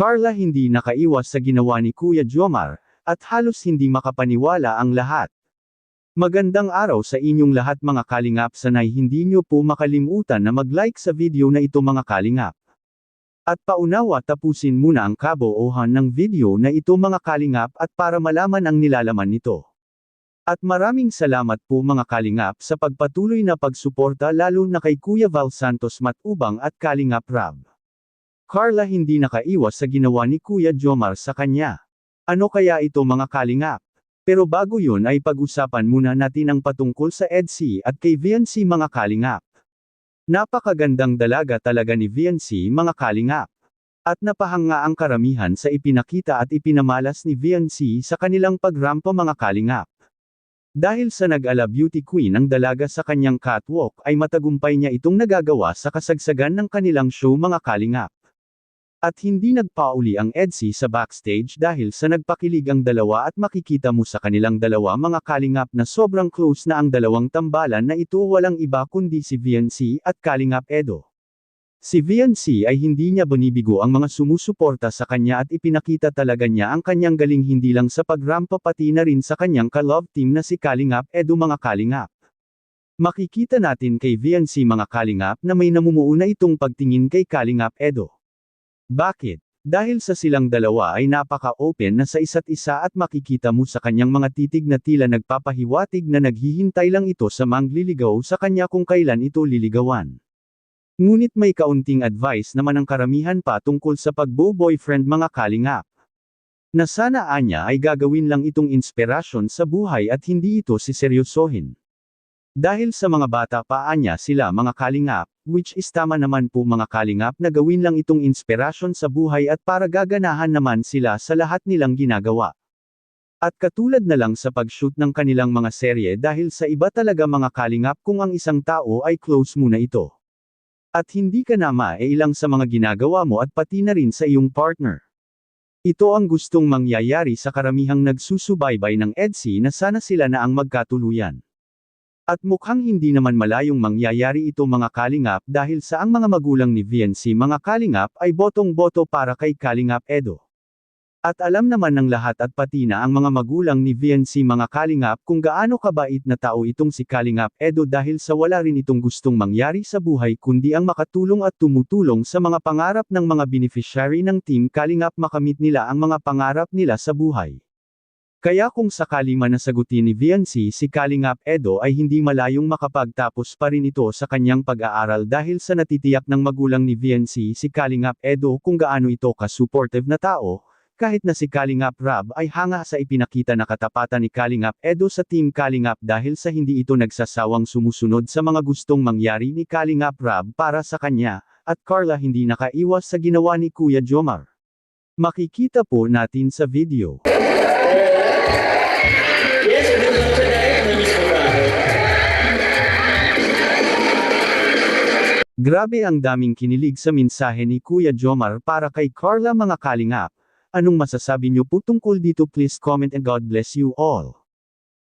Carla hindi nakaiwas sa ginawa ni Kuya Jomar, at halos hindi makapaniwala ang lahat. Magandang araw sa inyong lahat mga kalingap sanay hindi nyo po makalimutan na mag-like sa video na ito mga kalingap. At paunawa tapusin muna ang kaboohan ng video na ito mga kalingap at para malaman ang nilalaman nito. At maraming salamat po mga kalingap sa pagpatuloy na pagsuporta lalo na kay Kuya Val Santos Matubang at Kalingap Rab. Carla hindi nakaiwas sa ginawa ni Kuya Jomar sa kanya. Ano kaya ito mga kalingap? Pero bago yun ay pag-usapan muna natin ang patungkol sa EDC at kay VNC mga kalingap. Napakagandang dalaga talaga ni VNC mga kalingap. At napahanga ang karamihan sa ipinakita at ipinamalas ni VNC sa kanilang pagrampa mga kalingap. Dahil sa nag-ala beauty queen ang dalaga sa kanyang catwalk ay matagumpay niya itong nagagawa sa kasagsagan ng kanilang show mga kalingap. At hindi nagpauli ang EDC sa backstage dahil sa nagpakilig ang dalawa at makikita mo sa kanilang dalawa mga kalingap na sobrang close na ang dalawang tambalan na ito walang iba kundi si VNC at Kalingap Edo. Si VNC ay hindi niya binibigo ang mga sumusuporta sa kanya at ipinakita talaga niya ang kanyang galing hindi lang sa pagrampa pati na rin sa kanyang ka-love team na si Kalingap Edo mga kalingap. Makikita natin kay VNC mga kalingap na may namumuuna itong pagtingin kay Kalingap Edo. Bakit? Dahil sa silang dalawa ay napaka-open na sa isa't isa at makikita mo sa kanyang mga titig na tila nagpapahiwatig na naghihintay lang ito sa mangliligaw sa kanya kung kailan ito liligawan. Ngunit may kaunting advice naman ang karamihan pa tungkol sa pagbo-boyfriend mga kalingap. Na sana anya ay gagawin lang itong inspirasyon sa buhay at hindi ito siseryosohin. Dahil sa mga bata pa anya sila mga kalingap, which is tama naman po mga kalingap na gawin lang itong inspirasyon sa buhay at para gaganahan naman sila sa lahat nilang ginagawa. At katulad na lang sa pag-shoot ng kanilang mga serye dahil sa iba talaga mga kalingap kung ang isang tao ay close mo na ito. At hindi ka na mailang sa mga ginagawa mo at pati na rin sa iyong partner. Ito ang gustong mangyayari sa karamihang nagsusubaybay ng EDC na sana sila na ang magkatuluyan. At mukhang hindi naman malayong mangyayari ito mga kalingap dahil sa ang mga magulang ni VNC mga kalingap ay botong-boto para kay Kalingap Edo. At alam naman ng lahat at pati na ang mga magulang ni VNC mga kalingap kung gaano kabait na tao itong si Kalingap Edo dahil sa wala rin itong gustong mangyari sa buhay kundi ang makatulong at tumutulong sa mga pangarap ng mga beneficiary ng Team Kalingap makamit nila ang mga pangarap nila sa buhay. Kaya kung sakali man nasagutin ni VNC si Kalingap Edo ay hindi malayong makapagtapos pa rin ito sa kanyang pag-aaral dahil sa natitiyak ng magulang ni VNC si Kalingap Edo kung gaano ito ka-supportive na tao, kahit na si Kalingap Rab ay hanga sa ipinakita na katapatan ni Kalingap Edo sa Team Kalingap dahil sa hindi ito nagsasawang sumusunod sa mga gustong mangyari ni Kalingap Rab para sa kanya, at Carla hindi nakaiwas sa ginawa ni Kuya Jomar. Makikita po natin sa video. Grabe ang daming kinilig sa mensahe ni Kuya Jomar para kay Carla mga kalingap. Anong masasabi niyo po tungkol dito please comment and God bless you all.